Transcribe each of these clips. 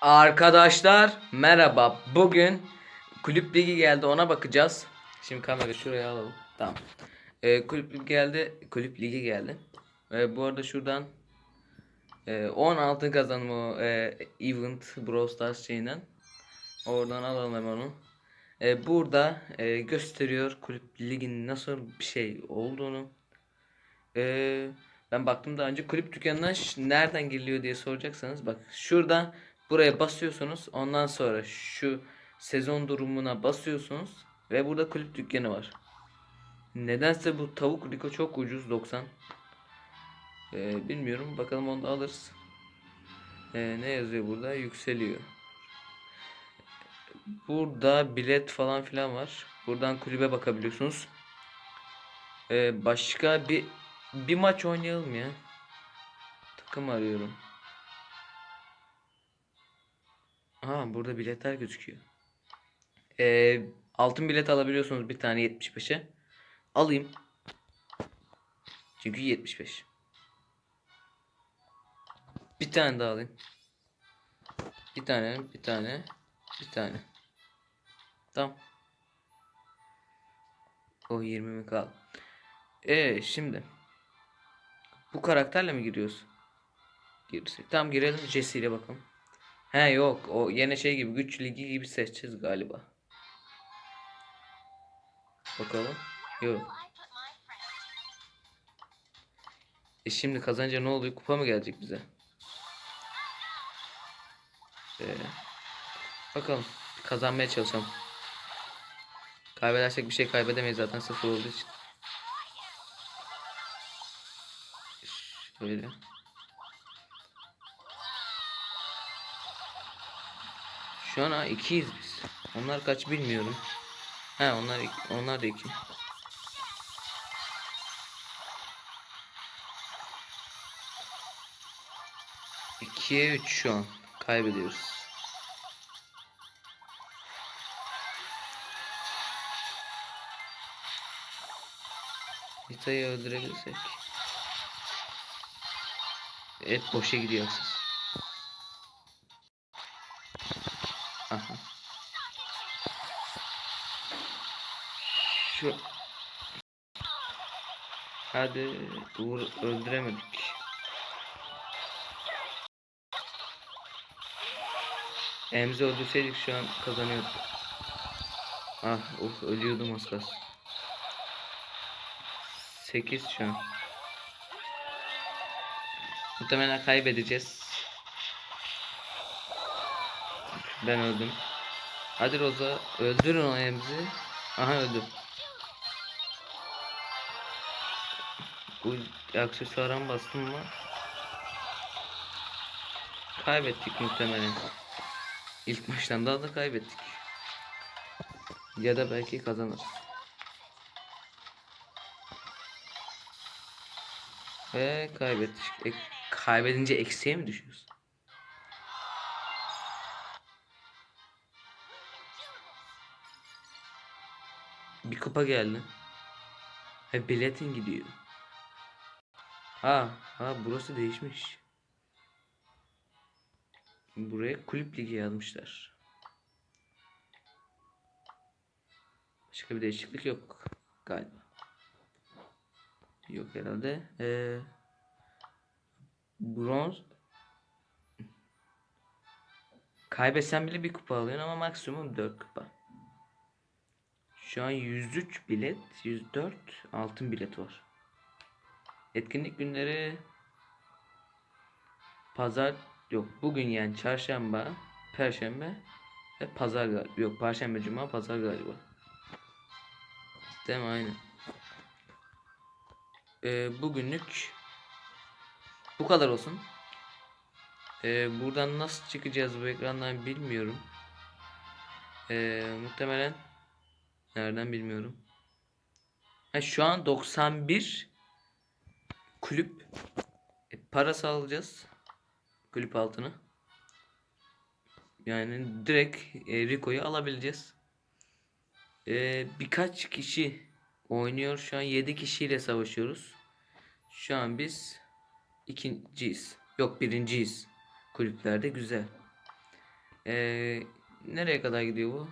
Arkadaşlar merhaba. Bugün kulüp ligi geldi ona bakacağız. Şimdi kamerayı şuraya alalım. Tamam. Ee, kulüp ligi geldi. Kulüp ligi geldi. Ee, bu arada şuradan e, 10 altın kazanım o e, event Brawl Stars şeyinden. Oradan alalım onu. Ee, burada e, gösteriyor kulüp liginin nasıl bir şey olduğunu. Ee, ben baktım daha önce kulüp dükkanına nereden giriliyor diye soracaksanız bak şurada buraya basıyorsunuz ondan sonra şu sezon durumuna basıyorsunuz ve burada kulüp dükkanı var. Nedense bu tavuk Rico çok ucuz 90. Ee, bilmiyorum bakalım onu da alırız. Ee, ne yazıyor burada? Yükseliyor. Burada bilet falan filan var. Buradan kulübe bakabiliyorsunuz. Ee, başka bir bir maç oynayalım ya. Takım arıyorum. Aa burada biletler gözüküyor. Ee, altın bilet alabiliyorsunuz bir tane 75'e. Alayım. Çünkü 75. Bir tane daha alayım. Bir tane, bir tane, bir tane. Tamam. O 20 mi kaldı? Ee şimdi bu karakterle mi giriyoruz? Girsek. Tamam girelim Jesse ile bakalım. He yok o yine şey gibi güç ligi gibi seçeceğiz galiba. Bakalım. Yok. E şimdi kazanınca ne oluyor? Kupa mı gelecek bize? Ee, bakalım. Kazanmaya çalışalım. Kaybedersek bir şey kaybedemeyiz zaten sıfır olduğu için. Şöyle. Şu an ha, ikiyiz biz. Onlar kaç bilmiyorum. He onlar onlar da iki. İkiye üç şu an. Kaybediyoruz. Nita'yı öldürebilirsek. Et boşa gidiyor siz. Şu Hadi vur öldüremedik. Emzi öldürseydik şu an kazanıyorduk. Ah of ölüyordum az kalsın. 8 şu an. Muhtemelen kaybedeceğiz. Ben öldüm. Hadi Roza öldürün o emzi. Aha öldü. Bu aksesuara bastım mı? Kaybettik muhtemelen. İlk maçtan daha da kaybettik. Ya da belki kazanırız. Ve kaybettik. E, kaybedince eksiye mi düşüyoruz? Bir kupa geldi. He biletin gidiyor. Ha, ha burası değişmiş. Buraya kulüp ligi yazmışlar. Başka bir değişiklik yok galiba. Yok herhalde. Ee, bronz kaybetsen bile bir kupa alıyorsun ama maksimum 4 kupa. Şu an 103 bilet, 104 altın bilet var. Etkinlik günleri pazar yok bugün yani çarşamba, perşembe ve pazar. Yok perşembe, cuma, pazar galiba. Değil mi? Aynen. Ee, bugünlük bu kadar olsun. Ee, buradan nasıl çıkacağız bu ekrandan bilmiyorum. Ee, muhtemelen nereden bilmiyorum. Ha, şu an 91 kulüp e, parası alacağız. Kulüp altını. Yani direkt e, Rico'yu alabileceğiz. Ee, birkaç kişi oynuyor. Şu an 7 kişiyle savaşıyoruz. Şu an biz ikinciyiz. Yok birinciyiz. Kulüplerde güzel. Ee, nereye kadar gidiyor bu?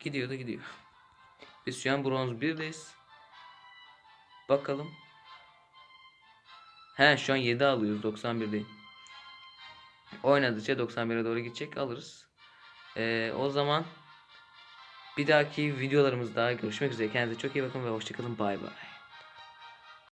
Gidiyor da gidiyor. Biz şu an bronz 1'deyiz. Bakalım. He şu an 7 alıyoruz 91'deyim. Oynadıkça 91'e doğru gidecek alırız. Ee, o zaman bir dahaki videolarımızda görüşmek üzere. Kendinize çok iyi bakın ve hoşçakalın. Bay bay.